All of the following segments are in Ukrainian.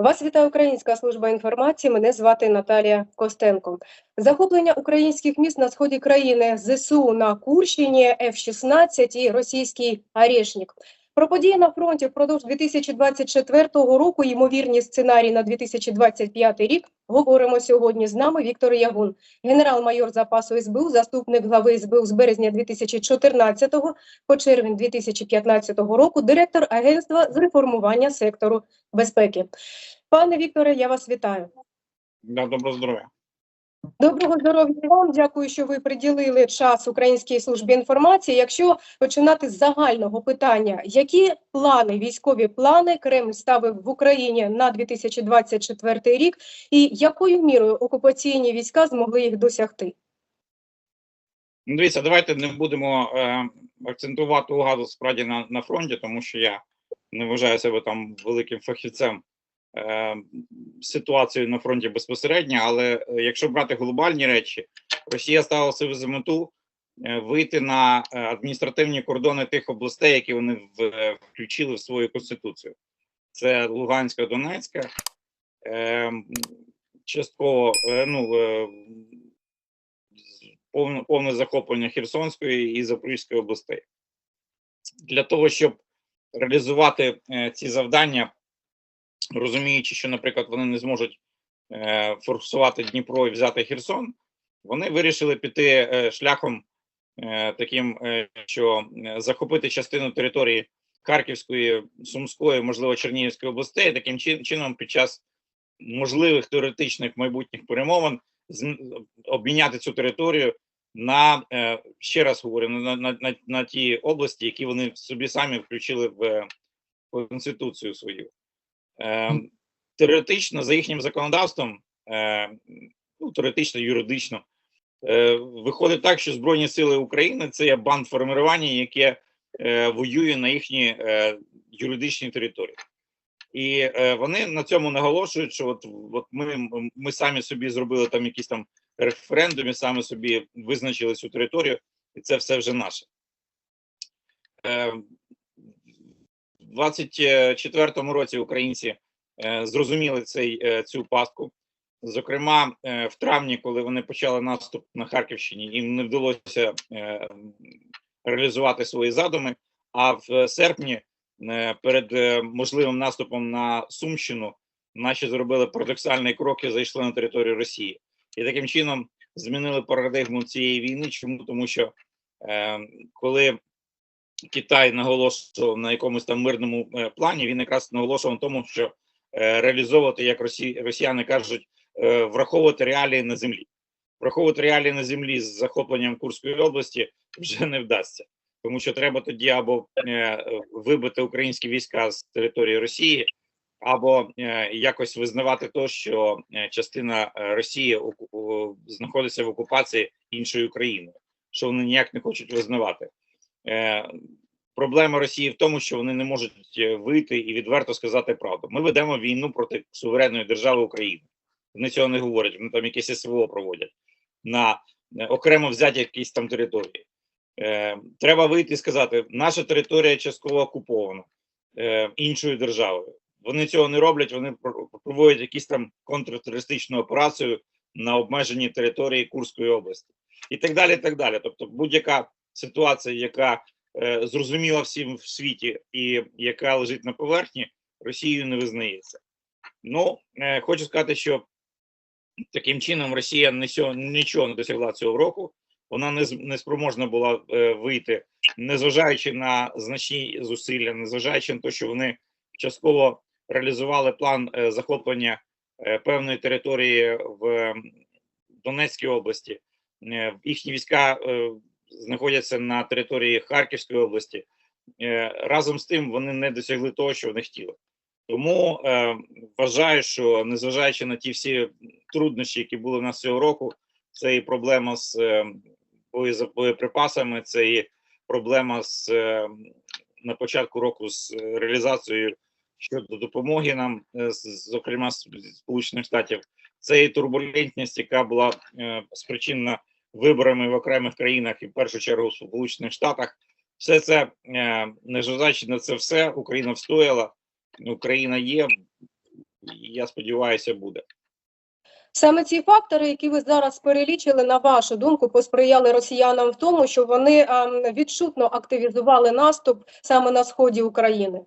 Вас вітає Українська служба інформації. Мене звати Наталія Костенко. Захоплення українських міст на сході країни ЗСУ на Курщині, Ф-16 і російський Орешник. Про події на фронті впродовж 2024 року, ймовірні сценарії на 2025 рік, говоримо сьогодні з нами Віктор Ягун, генерал-майор запасу СБУ, заступник глави СБУ з березня 2014 по червень 2015 року, директор Агентства з реформування сектору безпеки. Пане Вікторе, я вас вітаю. Доброго здоров'я. Доброго здоров'я вам. Дякую, що ви приділили час Українській службі інформації. Якщо починати з загального питання, які плани, військові плани Кремль ставив в Україні на 2024 рік, і якою мірою окупаційні війська змогли їх досягти? Ну, дивіться, давайте не будемо е, акцентувати увагу справді на, на фронті, тому що я не вважаю себе там великим фахівцем е, ситуації на фронті безпосередньо. Але е, якщо брати глобальні речі, Росія ставила собі за мету е, вийти на адміністративні кордони тих областей, які вони включили в свою конституцію. Це Луганська, Донецька, частково ну, повне, повне захоплення Херсонської і Запорізької областей. Для того, щоб реалізувати ці завдання, розуміючи, що, наприклад, вони не зможуть е, форсувати Дніпро і взяти Херсон, вони вирішили піти е, шляхом е, таким, е, що е, захопити частину території Харківської, Сумської, можливо, Чернігівської областей, таким чин- чином під час можливих теоретичних майбутніх перемовин обміняти цю територію на е, ще раз говорю на, на, на, на ті області, які вони собі самі включили в е, конституцію свою. Е, теоретично, за їхнім законодавством, е, ну, теоретично, юридично, е, виходить так, що Збройні Сили України це є бандформування, яке е, воює на їхній юридичній території. І вони на цьому наголошують, що от, от ми, ми самі собі зробили там якісь там референдумі, самі собі визначили цю територію, і це все вже наше. Е, в 24-му році українці е, зрозуміли цей, е, цю пастку. Зокрема, е, в травні, коли вони почали наступ на Харківщині, їм не вдалося е, реалізувати свої задуми. А в серпні, е, перед е, можливим наступом на Сумщину, наші зробили парадоксальний крок і зайшли на територію Росії. І таким чином змінили парадигму цієї війни. Чому? Тому що е, коли Китай наголошував на якомусь там мирному е, плані, він якраз наголошував на тому, що е, реалізовувати, як росі, росіяни кажуть, е, враховувати реалії на землі. Враховувати реалії на землі з захопленням Курської області вже не вдасться, тому що треба тоді або вибити українські війська з території Росії, або якось визнавати то, що частина Росії знаходиться в окупації іншою країною, що вони ніяк не хочуть визнавати. Е, проблема Росії в тому, що вони не можуть е, вийти і відверто сказати правду. Ми ведемо війну проти суверенної держави України. Вони цього не говорять. Вони там якесь СВО проводять на е, окремо взяті якісь там території. Треба вийти і сказати: наша територія частково окупована іншою державою. Вони цього не роблять. Вони проводять якісь там контртерористичну операцію на обмеженій території Курської області, і так далі. і так далі. Тобто, будь-яка ситуація, яка е, зрозуміла всім в світі і яка лежить на поверхні, Росією не визнається. Ну е, хочу сказати, що таким чином Росія нічого не досягла цього року. Вона не, не спроможна була е, вийти, незважаючи на значні зусилля, незважаючи на те, що вони частково реалізували план е, захоплення е, певної території в е, Донецькій області. Е, їхні війська е, знаходяться на території Харківської області. Е, разом з тим вони не досягли того, що вони хотіли. Тому е, вважаю, що незважаючи на ті всі труднощі, які були в нас цього року, це і проблема з е, боєприпасами, це і проблема з е, на початку року з реалізацією щодо допомоги нам, е, зокрема з Сполучених Штатів. Це і турбулентність, яка була е, спричинена виборами в окремих країнах і в першу чергу в Сполучених Штатах. Все це, е, незважаючи на це все, Україна встояла. Україна є, я сподіваюся, буде. Саме ці фактори, які ви зараз перелічили, на вашу думку, посприяли росіянам в тому, що вони ем, відчутно активізували наступ саме на сході України.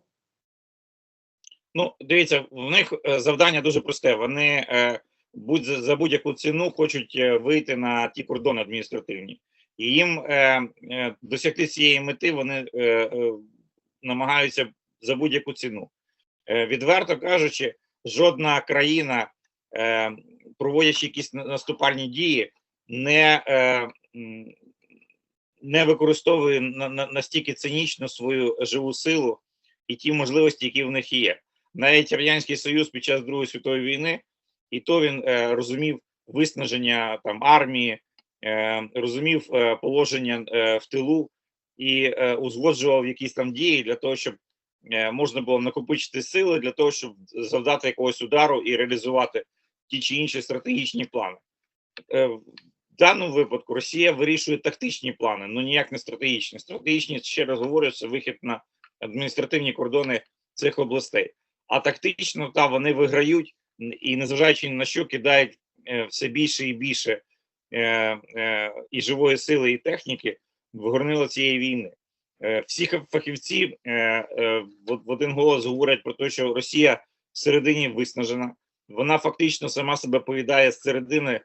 Ну, дивіться, в них е, завдання дуже просте. Вони е, будь за, будь-яку ціну хочуть е, вийти на ті кордони адміністративні, і їм е, е, досягти цієї мети вони е, е, намагаються за будь-яку ціну. Е, відверто кажучи, жодна країна, е, проводячи якісь наступальні дії, не, е, не використовує на, на, настільки цинічно свою живу силу і ті можливості, які в них є навіть радянський союз під час Другої світової війни, і то він е, розумів виснаження там армії, е, розумів е, положення е, в тилу і е, узгоджував якісь там дії для того, щоб е, можна було накопичити сили для того, щоб завдати якогось удару і реалізувати ті чи інші стратегічні плани. Е, в даному випадку Росія вирішує тактичні плани, ну ніяк не стратегічні. Стратегічні, ще раз говорю, це вихід на адміністративні кордони цих областей. А тактично та вони виграють і, незважаючи на що, кидають е, все більше і більше е, е, і живої сили, і техніки в горнило цієї війни. Всі фахівці в, один голос говорять про те, що Росія всередині виснажена. Вона фактично сама себе поїдає з середини,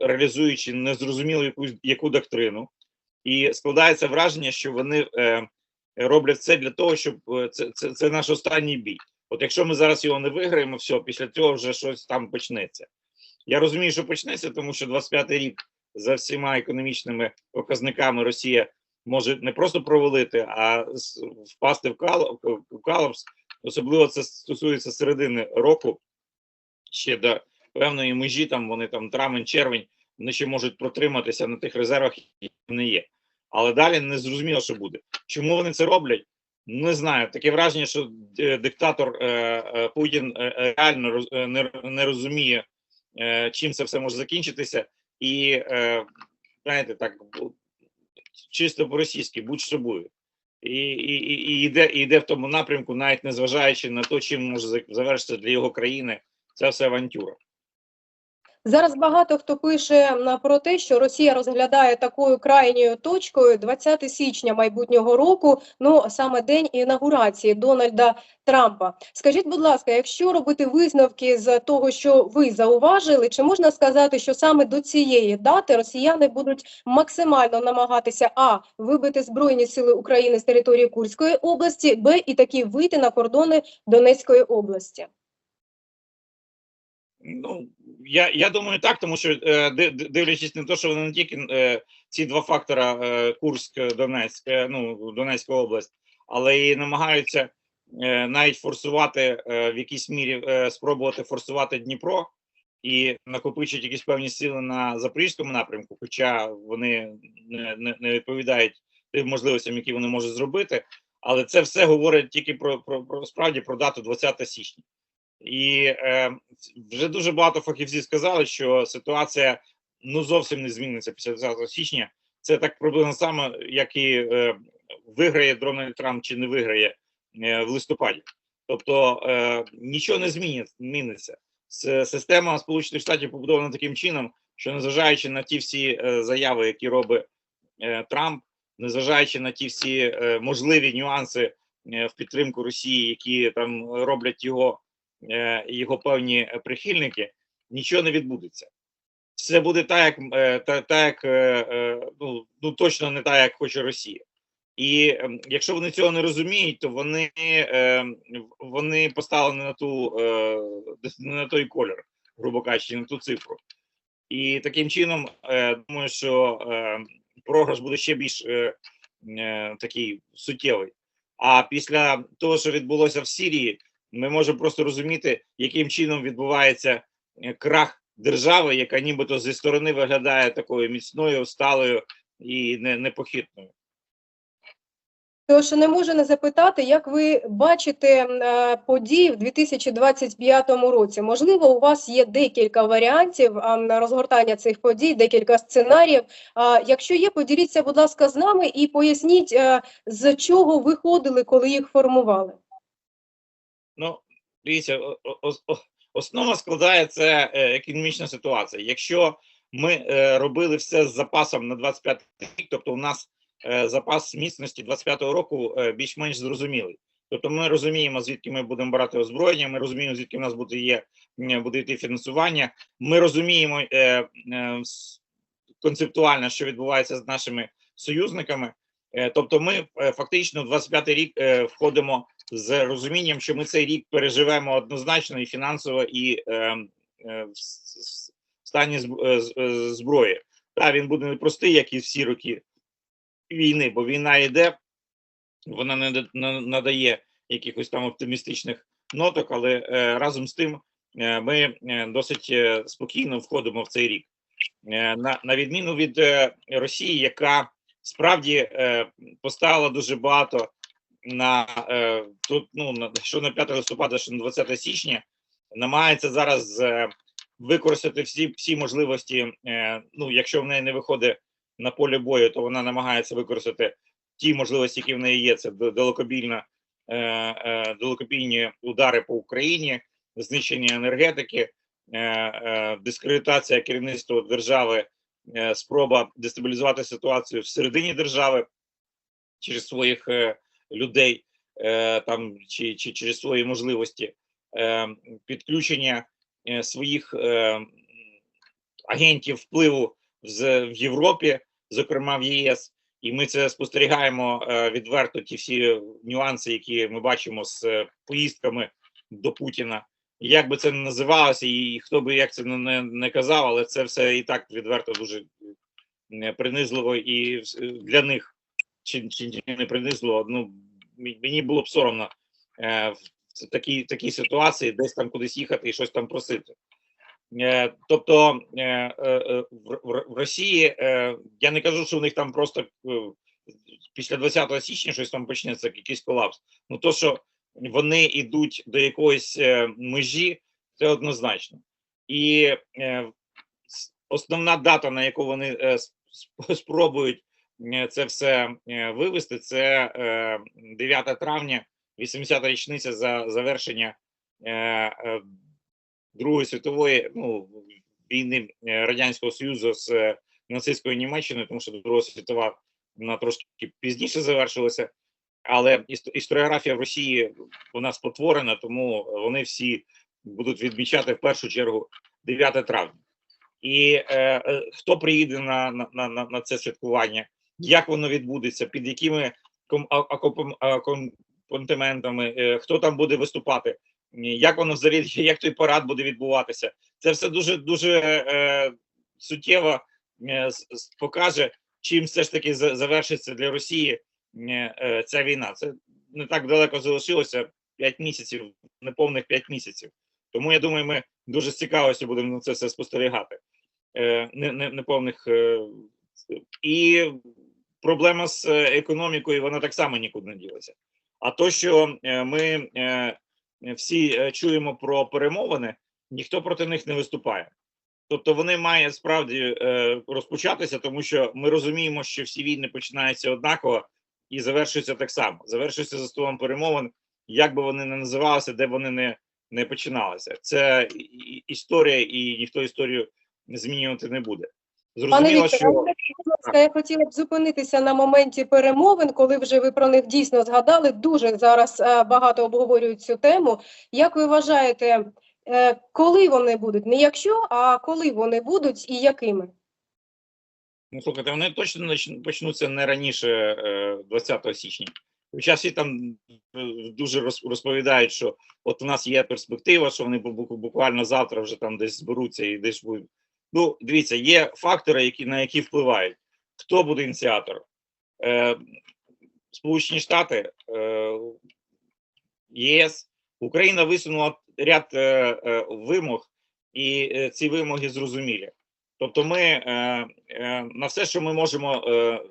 реалізуючи незрозумілу якусь яку доктрину. І складається враження, що вони роблять це для того, щоб це, це, це наш останній бій. От якщо ми зараз його не виграємо, все, після цього вже щось там почнеться. Я розумію, що почнеться, тому що 25-й рік за всіма економічними показниками Росія може не просто провалити, а впасти в кал- в колапс. Особливо це стосується середини року. Ще до певної межі, там вони там травень, червень, вони ще можуть протриматися на тих резервах, які вони є. Але далі не зрозуміло, що буде. Чому вони це роблять? Не знаю. Таке враження, що е, диктатор е, е, Путін реально не, розуміє, чим це все може закінчитися, і знаєте, так чисто по-російськи, будь собою. І, і, і, йде, йде в тому напрямку, навіть не зважаючи на те, чим може завершитися для його країни ця вся авантюра. Зараз багато хто пише про те, що Росія розглядає такою крайньою точкою 20 січня майбутнього року, ну саме день інаугурації Дональда Трампа. Скажіть, будь ласка, якщо робити висновки з того, що ви зауважили, чи можна сказати, що саме до цієї дати росіяни будуть максимально намагатися а вибити збройні сили України з території Курської області, б і таки вийти на кордони Донецької області? Ну я, я думаю, так, тому що е, ди- ди- дивлячись на те, що вони не тільки е, ці два фактора е, Курськ, Донецьк, ну Донецька область, але і намагаються навіть форсувати в якійсь мірі спробувати форсувати Дніпро і накопичити якісь певні сили на запорізькому напрямку, хоча вони не, не, не відповідають тим можливостям, які вони можуть зробити. Але це все говорить тільки про, про, про справді про дату 20 січня. І е, вже дуже багато фахівців сказали, що ситуація ну зовсім не зміниться після 20 січня. Це так приблизно саме, як і е, виграє Дональд Трамп чи не виграє е, в листопаді. Тобто е, нічого не зміниться. Система Сполучених Штатів побудована таким чином, що незважаючи на ті всі е, заяви, які робить е, Трамп, незважаючи на ті всі е, можливі нюанси е, в підтримку Росії, які там роблять його його певні е, прихильники, нічого не відбудеться. Все буде так, як, е, та, так, е, е, ну, ну точно не так, як хоче Росія. І якщо вони цього не розуміють, то вони, е, вони поставлені на ту е, на той колір, грубо кажучи, на ту цифру. І таким чином, е, думаю, що е, програш буде ще більш е, е, такий суттєвий. А після того, що відбулося в Сирії, ми можемо просто розуміти, яким чином відбувається е, крах держави, яка нібито зі сторони виглядає такою міцною, сталою і не, непохитною. Тож не можу не запитати, як ви бачите е, події в 2025 році. Можливо, у вас є декілька варіантів розгортання цих подій, декілька сценаріїв. Якщо є, поділіться, будь ласка, з нами і поясніть, е, з чого виходили, коли їх формували. Ну, Дивіться, основа складає це е, економічна ситуація. Якщо ми е, робили все з запасом на 25 рік, тобто у нас е, запас міцності 25-го року більш-менш зрозумілий. Тобто ми розуміємо, звідки ми будемо брати озброєння, ми розуміємо, звідки в нас буде є буде йти фінансування. Ми розуміємо е, е, концептуально, що відбувається з нашими союзниками. Е, тобто, ми е, фактично в 25-й рік е, входимо з розумінням, що ми цей рік переживемо однозначно і фінансово, і е, е, в стані е, е, зброї. Та він буде непростий, як і всі роки війни, бо війна йде, вона не надає якихось там оптимістичних ноток, але е, разом з тим е, ми е, досить спокійно входимо в цей рік. Е, на, на відміну від е, Росії, яка справді е, поставила дуже багато на е, тут, ну що на 5 листопада, що на 20 січня, намагається зараз е, використати всі, всі можливості. Е, ну, якщо в неї не виходить на полі бою, то вона намагається використати ті можливості, які в неї є. Це далекобільна, далекобійні удари по Україні, знищення енергетики, дискредитація керівництва держави, спроба дестабілізувати ситуацію всередині держави через своїх е, людей е, там чи, чи через свої можливості, е, підключення е, своїх е, агентів впливу з, в Європі, зокрема в ЄС. І ми це спостерігаємо е, відверто. Ті всі нюанси, які ми бачимо з е, поїздками до Путіна. Як би це не називалося, і хто би як це не, не, казав, але це все і так відверто дуже е, принизливо і для них чи, чи не принизливо. Ну мені було б соромно е, в такій, такій ситуації десь там кудись їхати і щось там просити. Е, тобто е, е, е, в, в- Росії е, я не кажу, що у них там просто е, після 20 січня щось там почнеться, якийсь колапс. Ну то, що вони йдуть до якоїсь е, межі, це однозначно. І е, основна дата, на яку вони е, спробують це все е, вивести, це е, 9 травня, 80-та річниця за завершення е, е, Другої світової ну, війни е, Радянського Союзу з е, нацистською Німеччиною, тому що Друга світова вона трошки пізніше завершилася. Але іс- історіографія в Росії вона спотворена, тому вони всі будуть відмічати в першу чергу 9 травня. І е, е, хто приїде на, на, на- на це святкування, як воно відбудеться, під якими ком, а- акопом- акомпантементами, е, хто там буде виступати, як воно взагалі, як той парад буде відбуватися. Це все дуже дуже е, суттєво е, покаже, чим все ж таки завершиться для Росії е, ця війна. Це не так далеко залишилося 5 місяців, неповних 5 місяців. Тому я думаю, ми дуже з цікавістю будемо на це все спостерігати. Е, не, не, неповних е, і проблема з е, економікою, вона так само нікуди не ділася. А то, що е, ми е, всі чуємо про перемовини, ніхто проти них не виступає. Тобто вони мають справді розпочатися, тому що ми розуміємо, що всі війни починаються однаково і завершуються так само. Завершуються за столом перемовин, як би вони не називалися, де б вони не, не починалися. Це історія, і ніхто історію змінювати не буде. Пане Вікторе, що я хотіла б зупинитися на моменті перемовин, коли вже ви про них дійсно згадали. Дуже зараз е, багато обговорюють цю тему. Як ви вважаєте, е, коли вони будуть? Не якщо, а коли вони будуть і якими? Ну, слухайте, вони точно почнуться не раніше е, 20 січня. Хоча всі там е, дуже розповідають, що от у нас є перспектива, що вони бу- бу- буквально завтра вже там десь зберуться і десь будуть. Ну, дивіться, є фактори, які, на які впливають. Хто буде ініціатором? Е, Сполучені Штати, е, ЄС, Україна висунула ряд е, е, вимог, і е, ці вимоги зрозумілі. Тобто, ми е, е, на все, що ми можемо е,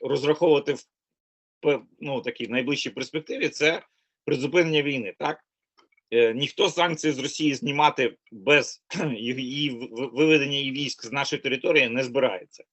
розраховувати в ну, такій найближчій перспективі, це призупинення війни. Так ніхто санкції з Росії знімати без її виведення її військ з нашої території не збирається.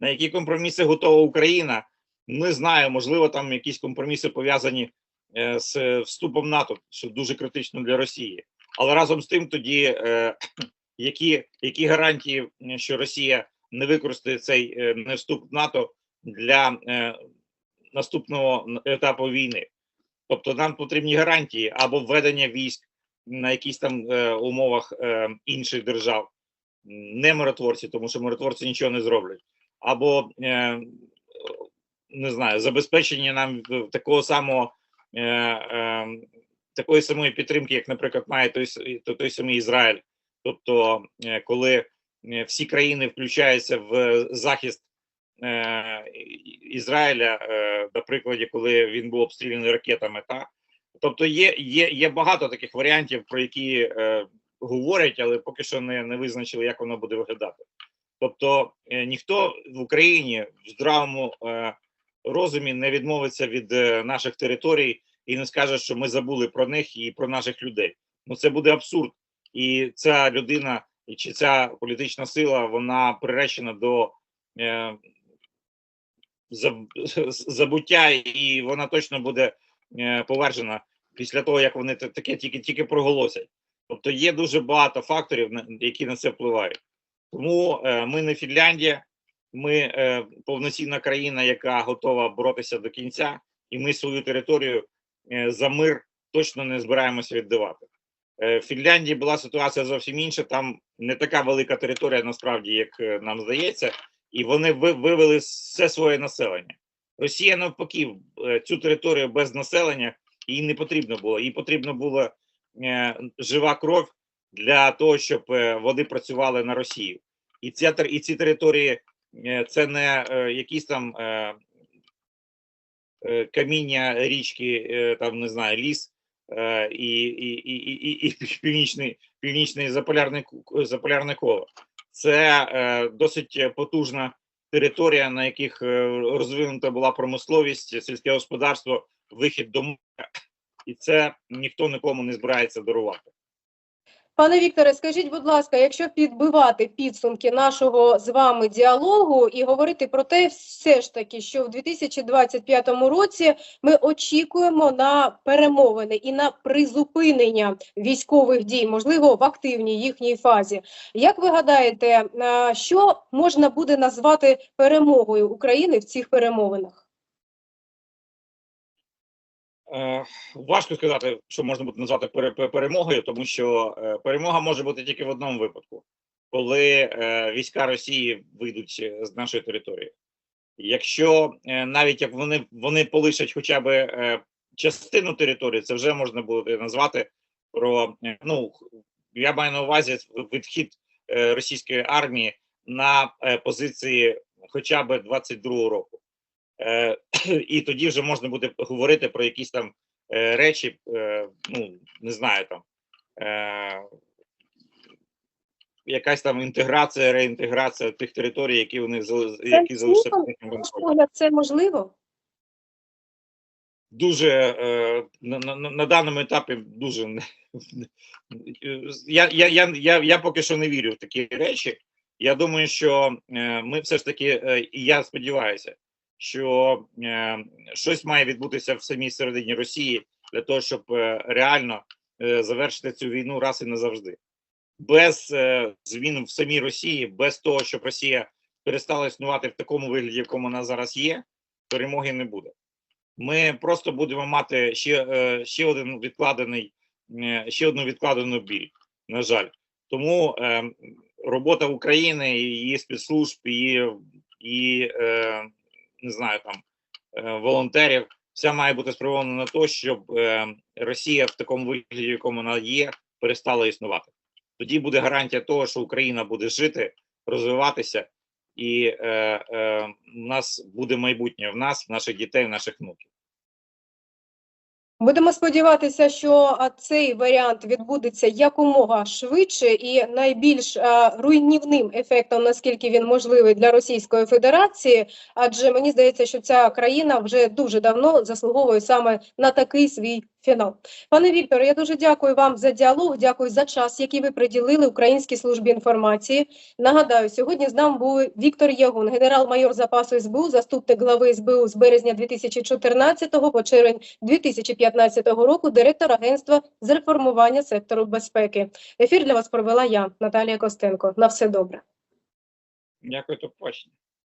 На які компроміси готова Україна? Не знаю, можливо, там якісь компроміси пов'язані е, з вступом НАТО, що дуже критично для Росії. Але разом з тим, тоді е, які, які гарантії, що Росія не використає цей е, не вступ НАТО для е, наступного етапу війни? Тобто нам потрібні гарантії або введення військ на якісь там е, умовах е, інших держав, не миротворці, тому що миротворці нічого не зроблять, або е, не знаю, забезпечення нам такого самого е, е, такої самої підтримки, як, наприклад, має той, той, самий Ізраїль. Тобто, е, коли е, всі країни включаються в захист е, Ізраїля, е, на прикладі, коли він був обстріляний ракетами, та тобто є, є, є багато таких варіантів, про які е, говорять, але поки що не, не визначили, як воно буде виглядати. Тобто е, ніхто в Україні в здравому е, розумі не відмовиться від е, наших територій і не скаже, що ми забули про них і про наших людей. Ну це буде абсурд. І ця людина, чи ця політична сила, вона приречена до е, забуття, і вона точно буде е, повержена після того, як вони таке тільки тільки проголосять. Тобто є дуже багато факторів, які на це впливають. Тому е, ми не Фінляндія, ми е, повноцінна країна, яка готова боротися до кінця, і ми свою територію за мир точно не збираємося віддавати. В Фінляндії була ситуація зовсім інша. Там не така велика територія, насправді, як нам здається, і вони вивели все своє населення. Росія навпаки е, цю територію без населення їй не потрібно було. Їй потрібно була е, жива кров для того, щоб е, вони працювали на Росію. І ця і ці території це не якісь там каміння річки, там не знаю, ліс і, і, і, і, і, північний, північний заполярний ку- заполярне коло. Це е, досить потужна територія, на яких е, розвинута була промисловість, сільське господарство, вихід до моря, і це ніхто нікому не збирається дарувати. Пане Вікторе, скажіть, будь ласка, якщо підбивати підсумки нашого з вами діалогу і говорити про те, все ж таки, що в 2025 році ми очікуємо на перемовини і на призупинення військових дій, можливо, в активній їхній фазі. Як ви гадаєте, що можна буде назвати перемогою України в цих перемовинах? Е, важко сказати, що можна буде назвати пере- пере- перемогою, тому що е, перемога може бути тільки в одному випадку, коли е, війська Росії вийдуть з нашої території. Якщо навіть як вони, вони полишать хоча б частину території, це вже можна буде назвати про ну я маю на увазі відхід російської армії на позиції хоча б 22-го року. Е, і тоді вже можна буде говорити про якісь там е, речі, е, ну не знаю там. Якась там інтеграція, реінтеграція тих територій, які вони які залишаться погляд, це можливо? Дуже е, на, на, на даному етапі дуже я, я, я, я, я поки що не вірю в такі речі. Я думаю, що ми все ж таки, і я сподіваюся, що е, щось має відбутися в самій середині Росії для того, щоб е, реально е, завершити цю війну раз і назавжди. Без змін в самій Росії, без того, щоб Росія перестала існувати в такому вигляді, якому вона зараз є, перемоги не буде. Ми просто будемо мати ще, ще один відкладений, ще одну відкладену біль, на жаль. Тому е, робота України, її спецслужб, її, її е, не знаю там е, волонтерів, вся має бути спрямована на те, щоб е, Росія в такому вигляді, в якому вона є, перестала існувати. Тоді буде гарантія того, що Україна буде жити, розвиватися, і е, е, в нас буде майбутнє в нас, в наших дітей, в наших внуків. Будемо сподіватися, що цей варіант відбудеться якомога швидше і найбільш руйнівним ефектом, наскільки він можливий для Російської Федерації, адже мені здається, що ця країна вже дуже давно заслуговує саме на такий свій фінал. Пане Вікторе, я дуже дякую вам за діалог. Дякую за час, який ви приділили Українській службі інформації. Нагадаю, сьогодні з нами був Віктор Ягун, генерал-майор запасу СБУ, заступник глави СБУ з березня 2014 по червень 2015 2015 року директор агентства з реформування сектору безпеки. Ефір для вас провела я, Наталія Костенко. На все добре. Дякую, то побачення.